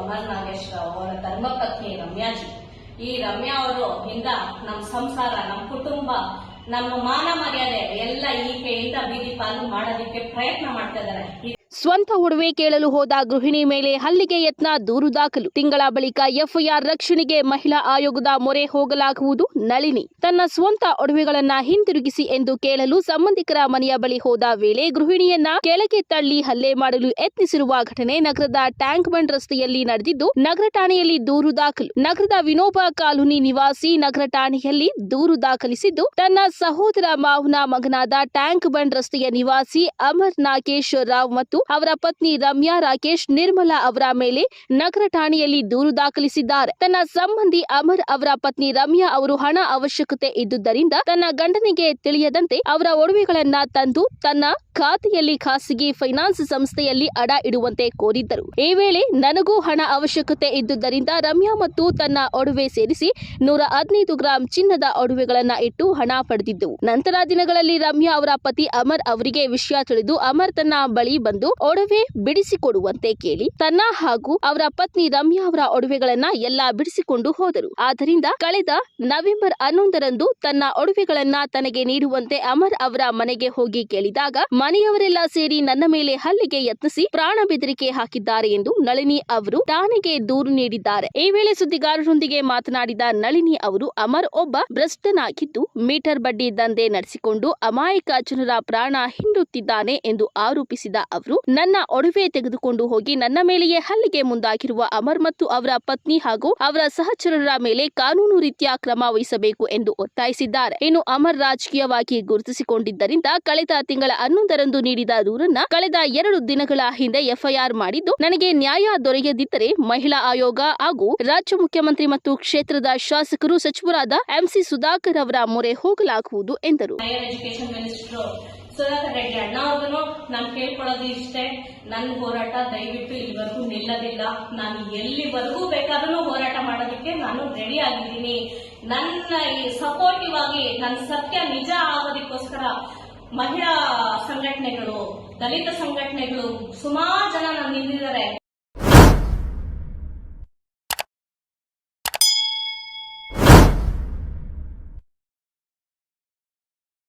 ಅಮರ್ ನಾಗೇಶ್ ರಾವ್ ಅವರ ಧರ್ಮಪತ್ನಿ ರಮ್ಯಾಜಿ. ಈ ರಮ್ಯಾ ಅವರು ಇಂದ ನಮ್ಮ ಸಂಸಾರ ನಮ್ಮ ಕುಟುಂಬ, ನಮ್ಮ ಮಾನ ಮರ್ಯಾದೆ ಎಲ್ಲ ಈಕೆಯಿಂದ ಬೀದಿ ಪಾಲು ಮಾಡೋದಕ್ಕೆ ಪ್ರಯತ್ನ ಮಾಡ್ತಾ ಇದ್ದಾರೆ. ಸ್ವಂತ ಒಡವೆ ಕೇಳಲು ಹೋದ ಗೃಹಿಣಿ ಮೇಲೆ ಹಲ್ಲಿಗೆ ಯತ್ನ, ದೂರು ದಾಖಲು. ತಿಂಗಳ ಬಳಿಕ ಎಫ್ಐಆರ್ ರಕ್ಷಣೆಗೆ ಮಹಿಳಾ ಆಯೋಗದ ಮೊರೆ ಹೋಗಲಾಗುವುದು. ನಳಿನಿ, ತನ್ನ ಸ್ವಂತ ಒಡವೆಗಳನ್ನ ಹಿಂತಿರುಗಿಸಿ ಎಂದು ಕೇಳಲು ಸಂಬಂಧಿಕರ ಮನೆಯ ಬಳಿ ಹೋದ ವೇಳೆ ಗೃಹಿಣಿಯನ್ನ ಕೆಳಗೆ ತಳ್ಳಿ ಹಲ್ಲೆ ಮಾಡಲು ಯತ್ನಿಸಿರುವ ಘಟನೆ ನಗರದ ಟ್ಯಾಂಕ್ ಬಂಡ್ ರಸ್ತೆಯಲ್ಲಿ ನಡೆದಿದ್ದು, ನಗರ ಠಾಣೆಯಲ್ಲಿ ದೂರು ದಾಖಲು. ನಗರದ ವಿನೋಬ ಕಾಲೋನಿ ನಿವಾಸಿ ನಗರ ಠಾಣೆಯಲ್ಲಿ ದೂರು ದಾಖಲಿಸಿದ್ದು, ತನ್ನ ಸಹೋದರ ಮಾವನ ಮಗನಾದ ಟ್ಯಾಂಕ್ ಬಂಡ್ ರಸ್ತೆಯ ನಿವಾಸಿ ಅಮರ್ ನಾಗೇಶ್ವರ ರಾವ್ ಮತ್ತು ಅವರ ಪತ್ನಿ ರಮ್ಯಾ ರಾಕೇಶ್ ನಿರ್ಮಲಾ ಅವರ ಮೇಲೆ ನಗರ ಠಾಣೆಯಲ್ಲಿ ದೂರು ದಾಖಲಿಸಿದ್ದಾರೆ. ತನ್ನ ಸಂಬಂಧಿ ಅಮರ್ ಅವರ ಪತ್ನಿ ರಮ್ಯಾ ಅವರು ಹಣ ಅವಶ್ಯಕತೆ ಇದ್ದುದರಿಂದ ತನ್ನ ಗಂಡನಿಗೆ ತಿಳಿಯದಂತೆ ಅವರ ಒಡವೆಗಳನ್ನ ತಂದು ತನ್ನ ಖಾತೆಯಲ್ಲಿ ಖಾಸಗಿ ಫೈನಾನ್ಸ್ ಸಂಸ್ಥೆಯಲ್ಲಿ ಅಡ ಇಡುವಂತೆ ಕೋರಿದ್ದರು. ಈ ವೇಳೆ ನನಗೂ ಹಣ ಅವಶ್ಯಕತೆ ಇದ್ದುದರಿಂದ ರಮ್ಯಾ ಮತ್ತು ತನ್ನ ಒಡವೆ ಸೇರಿಸಿ ನೂರ ಹದಿನೈದು ಗ್ರಾಂ ಚಿನ್ನದ ಒಡವೆಗಳನ್ನ ಇಟ್ಟು ಹಣ ಪಡೆದಿದ್ದವು. ನಂತರ ದಿನಗಳಲ್ಲಿ ರಮ್ಯಾ ಅವರ ಪತಿ ಅಮರ್ ಅವರಿಗೆ ವಿಷಯ ತಿಳಿದು ಅಮರ್ ತನ್ನ ಬಳಿ ಬಂದು ಒಡವೆ ಬಿಡಿಸಿಕೊಡುವಂತೆ ಕೇಳಿ ತನ್ನ ಹಾಗೂ ಅವರ ಪತ್ನಿ ರಮ್ಯಾ ಅವರ ಒಡವೆಗಳನ್ನ ಎಲ್ಲಾ ಬಿಡಿಸಿಕೊಂಡು ಹೋದರು. ಆದ್ದರಿಂದ ಕಳೆದ ನವೆಂಬರ್ ಹನ್ನೊಂದರಂದು ತನ್ನ ಒಡವೆಗಳನ್ನ ತನಗೆ ನೀಡುವಂತೆ ಅಮರ್ ಅವರ ಮನೆಗೆ ಹೋಗಿ ಕೇಳಿದಾಗ ಮನೆಯವರೆಲ್ಲ ಸೇರಿ ನನ್ನ ಮೇಲೆ ಹಲ್ಲೆಗೆ ಯತ್ನಿಸಿ ಪ್ರಾಣ ಬೆದರಿಕೆ ಹಾಕಿದ್ದಾರೆ ಎಂದು ನಳಿನಿ ಅವರು ಠಾಣೆಗೆ ದೂರು ನೀಡಿದ್ದಾರೆ. ಈ ವೇಳೆ ಸುದ್ದಿಗಾರರೊಂದಿಗೆ ಮಾತನಾಡಿದ ನಳಿನಿ ಅವರು, ಅಮರ್ ಒಬ್ಬ ಭ್ರಷ್ಟನಾಗಿದ್ದು ಮೀಟರ್ ಬಡ್ಡಿ ದಂಧೆ ನಡೆಸಿಕೊಂಡು ಅಮಾಯಕ ಜನರ ಪ್ರಾಣ ಹಿಂಡುತ್ತಿದ್ದಾನೆ ಎಂದು ಆರೋಪಿಸಿದ ಅವರು ನನ್ನ ಒಡವೆ ತೆಗೆದುಕೊಂಡು ಹೋಗಿ ನನ್ನ ಮೇಲೆಯೇ ಹಲ್ಲಿಗೆ ಮುಂದಾಗಿರುವ ಅಮರ್ ಮತ್ತು ಅವರ ಪತ್ನಿ ಹಾಗೂ ಅವರ ಸಹಚರರ ಮೇಲೆ ಕಾನೂನು ರೀತಿಯ ಕ್ರಮ ವಹಿಸಬೇಕು ಎಂದು ಒತ್ತಾಯಿಸಿದ್ದಾರೆ. ಇನ್ನು ಅಮರ್ ರಾಜಕೀಯವಾಗಿ ಗುರುತಿಸಿಕೊಂಡಿದ್ದರಿಂದ ಕಳೆದ ತಿಂಗಳ ಹನ್ನೊಂದರಂದು ನೀಡಿದ ದೂರನ್ನ ಕಳೆದ ಎರಡು ದಿನಗಳ ಹಿಂದೆ ಎಫ್ಐಆರ್ ಮಾಡಿದ್ದು, ನನಗೆ ನ್ಯಾಯ ದೊರೆಯದಿದ್ದರೆ ಮಹಿಳಾ ಆಯೋಗ ಹಾಗೂ ರಾಜ್ಯ ಮುಖ್ಯಮಂತ್ರಿ ಮತ್ತು ಕ್ಷೇತ್ರದ ಶಾಸಕರು ಸಚಿವರಾದ ಎಂಸಿ ಸುಧಾಕರ್ ಅವರ ಮೊರೆ ಹೋಗಲಾಗುವುದು ಎಂದರು. ಸುಧಾಕರ್ ರೆಡ್ಡಿ ಅಣ್ಣ ಅವ್ರದ್ದು ನಾನು ಕೇಳ್ಕೊಳ್ಳೋದು ಇಷ್ಟೇ. ನನ್ನ ಹೋರಾಟ ದಯವಿಟ್ಟು ಇಲ್ಲಿವರೆಗೂ ನಿಲ್ಲದಿಲ್ಲ. ನಾನು ಎಲ್ಲಿವರೆಗೂ ಬೇಕಾದ್ರೂ ಹೋರಾಟ ಮಾಡೋದಕ್ಕೆ ನಾನು ರೆಡಿ ಆಗಿದ್ದೀನಿ. ನನ್ನ ಈ ಸಪೋರ್ಟಿವ್ ಆಗಿ ನನ್ನ ಸತ್ಯ ನಿಜ ಆಗೋದಕ್ಕೋಸ್ಕರ ಮಹಿಳಾ ಸಂಘಟನೆಗಳು, ದಲಿತ ಸಂಘಟನೆಗಳು ಸುಮಾರು ಜನ